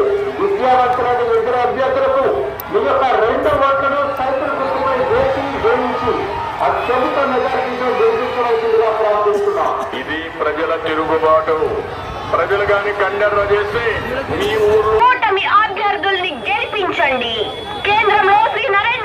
నుంచి విద్యావంతులైన ఇద్దరు అభ్యర్థులకు మీ యొక్క రెండు ఓట్లను సైకిల్ గుర్తుపై వేసి వేయించి అత్యధిక మెజారిటీతో గెలిపించవలసిందిగా ప్రార్థిస్తున్నాం. ఇది ప్రజల తిరుగుబాటు. ప్రజలు గాని కండర్ర చేస్తే మీ ఊరు కూటమి అభ్యర్థుల్ని గెలిపించండి. కేంద్రంలో శ్రీ నరేంద్ర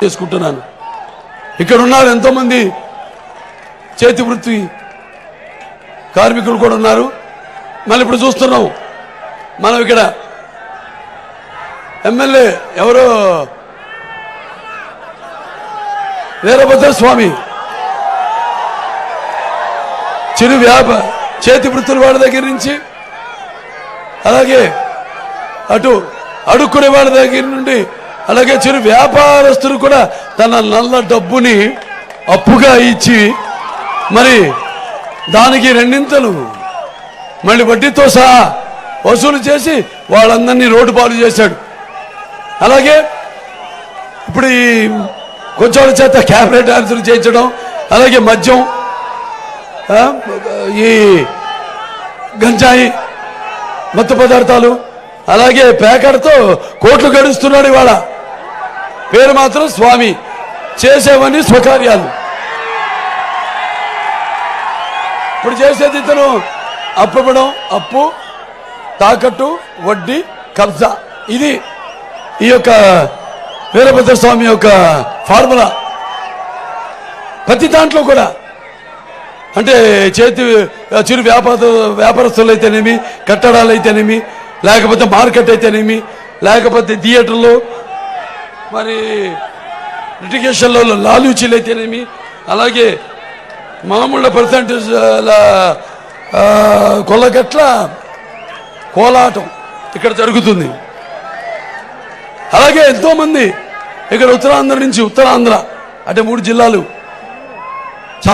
చేసుకుంటున్నాను. ఇక్కడ ఉన్నారు ఎంతో మంది చేతి వృత్తి కార్మికులు కూడా ఉన్నారు. మళ్ళీ ఇప్పుడు చూస్తున్నాం మనం ఇక్కడ ఎమ్మెల్యే ఎవరో? వీరభద్ర స్వామి. చిరు వ్యాప చేతి వృత్తుల వాళ్ళ దగ్గర నుంచి అలాగే అటు అడుక్కునే వాళ్ళ దగ్గర నుండి అలాగే చిరు వ్యాపారస్తులు కూడా తన నల్ల డబ్బుని అప్పుగా ఇచ్చి మరి దానికి రెండింతలు మళ్ళీ వడ్డీతో సహా వసూలు చేసి వాళ్ళందరినీ రోడ్డు పాలు చేశాడు. అలాగే ఇప్పుడు ఈ కొంచెం చేత క్యాబినెట్ డాన్సులు చేయించడం అలాగే మద్యం ఈ గంజాయి మత్తు పదార్థాలు అలాగే పేకడతో కోట్లు గడుస్తున్నాడు ఇవాళ. పేరు మాత్రం స్వామి. చేసేవన్నీ స్వకార్యాలు. ఇప్పుడు చేసేది ఇతను అప్పు అప్పు తాకట్టు వడ్డీ కబ్జా. ఇది ఈ యొక్క వీరభద్ర స్వామి యొక్క ఫార్ములా. ప్రతి దాంట్లో కూడా. అంటే చేతి చిరు వ్యాపార వ్యాపారస్తులు అయితేనేమి కట్టడాలు అయితేనేమి లేకపోతే మార్కెట్ అయితేనేమి లేకపోతే థియేటర్లు మరి లిటిగేషన్లో లాలూచీలు అయితేనేమి అలాగే మామూలు పర్సంటేజ్ కొల్లగట్ల కోలాటం ఇక్కడ జరుగుతుంది. అలాగే ఎంతోమంది ఇక్కడ ఉత్తరాంధ్ర నుంచి ఉత్తరాంధ్ర అంటే మూడు జిల్లాలు